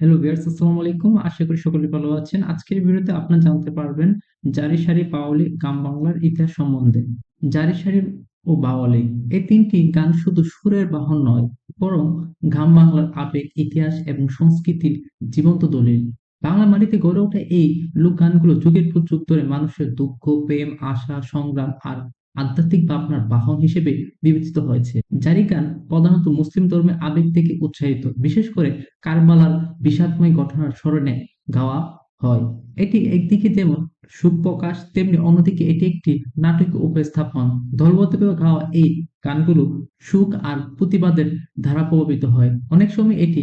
Hello viewers আসসালামু আলাইকুম। আশা করি সকলে ভালো আছেন। আজকের ভিডিওতে আপনারা জানতে পারবেন জারি সারি, বাউলি গ্রাম বাংলার ইতিহাস সম্বন্ধে। জারি সারি ও বাওয়ালি এই তিনটি গান শুধু সুরের বাহন নয়, বরং গ্রাম বাংলার আবেগ, ইতিহাস এবং সংস্কৃতির জীবন্ত দলিল। বাংলা মাটিতে গড়ে ওঠা এই লোক গানগুলো যুগের পর যুগ ধরে মানুষের দুঃখ, প্রেম, আশা, সংগ্রাম আর আধ্যাত্মিক ভাবনার বাহন হিসেবে বিবেচিত হয়েছে। জারি গান প্রধানত মুসলিম ধর্মের আবেগ থেকে উৎসাহিত, বিশেষ করে কারবালার বিষাদময় ঘটনার স্মরণে গাওয়া হয়। এটি একদিকে যেমন সুখ প্রকাশ, তেমনি অন্যদিকে এটি একটি নাটকীয় উপস্থাপন। দলবদ্ধভাবে গাওয়া এই গানগুলো সুখ আর প্রতিবাদের ধারা প্রভাবিত হয়। অনেক সময় এটি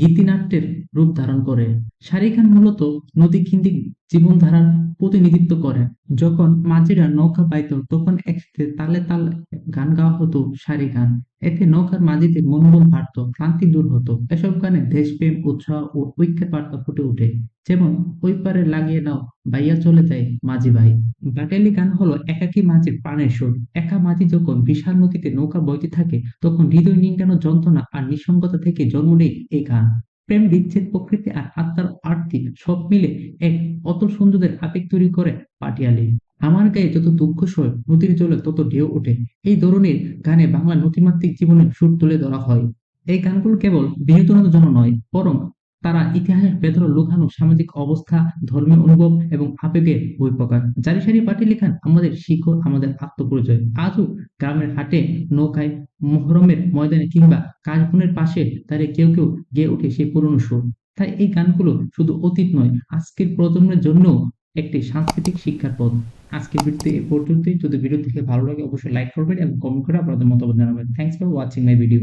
গীতিনাট্যের রূপ ধারণ করে। শাড়ি গান মূলত নদী কেন্দ্রিক জীবনধারার প্রতিনিধিত্ব করে। যখন মাঝিরা নৌকা পাইত, তখন একসাথে তালে তালে গান গাওয়া হতো, সারি গান। এতে নৌকার মাঝিদের মনোবল বাড়তো, ক্লান্তি দূর হতো। এসব গানে দেশপ্রেম, উৎসাহ ও ঐক্যের বার্তা ফুটে ওঠে। যেমন, ওই পারে লাগিয়ে নাও, বাইয়া চলে যায় মাঝি ভাই। বাটালি গান হলো একাকী মাঝির প্রাণের সুর। একা মাঝি যখন বিশাল নদীতে নৌকা বইতে থাকে, তখন হৃদয় নিংড়ানো যন্ত্রণা আর নিঃসঙ্গতা থেকে জন্ম নেয় এই গান। প্রেম, বিচ্ছেদ, প্রকৃতি আর আত্মার আর্থিক সব মিলে এক অত সৌন্দর্যের আবেগ তৈরি করে পাটিয়ালি। আমার গায়ে যত দুঃখ সয় নদীর জলে তত ঢেউ ওঠে। এই ধরনের গানে বাংলা নথিমাত্রিক জীবনের সুর তুলে ধরা হয়। এই গানগুলো কেবল বিনোদনের জন্য নয়, বরং তারা ইতিহাসের ভেতরে লুকানো সামাজিক অবস্থা, ধর্মীয় অনুভব এবং আবেগের বহিঃপ্রকাশ জারি সারি পাটি লেখান, আমাদের শিকড় আমাদের আত্মপরিচয়। আজও গ্রামের হাটে, নৌকায়, মহরমের ময়দানে কিংবা কাশবনের পাশে দাঁড়িয়ে কেউ কেউ গেয়ে ওঠে সেই পুরনো সুর। তাই এই গানগুলো শুধু অতীত নয়, আজকের প্রজন্মের জন্য একটি সাংস্কৃতিক শিক্ষার পথ। আজকের ভিডিওতে এই পর্যন্তই। যদি ভিডিও দেখে ভালো লাগে, অবশ্যই লাইক করবেন এবং কমেন্ট করে আপনাদের মতামত জানাবেন। Thanks for watching my video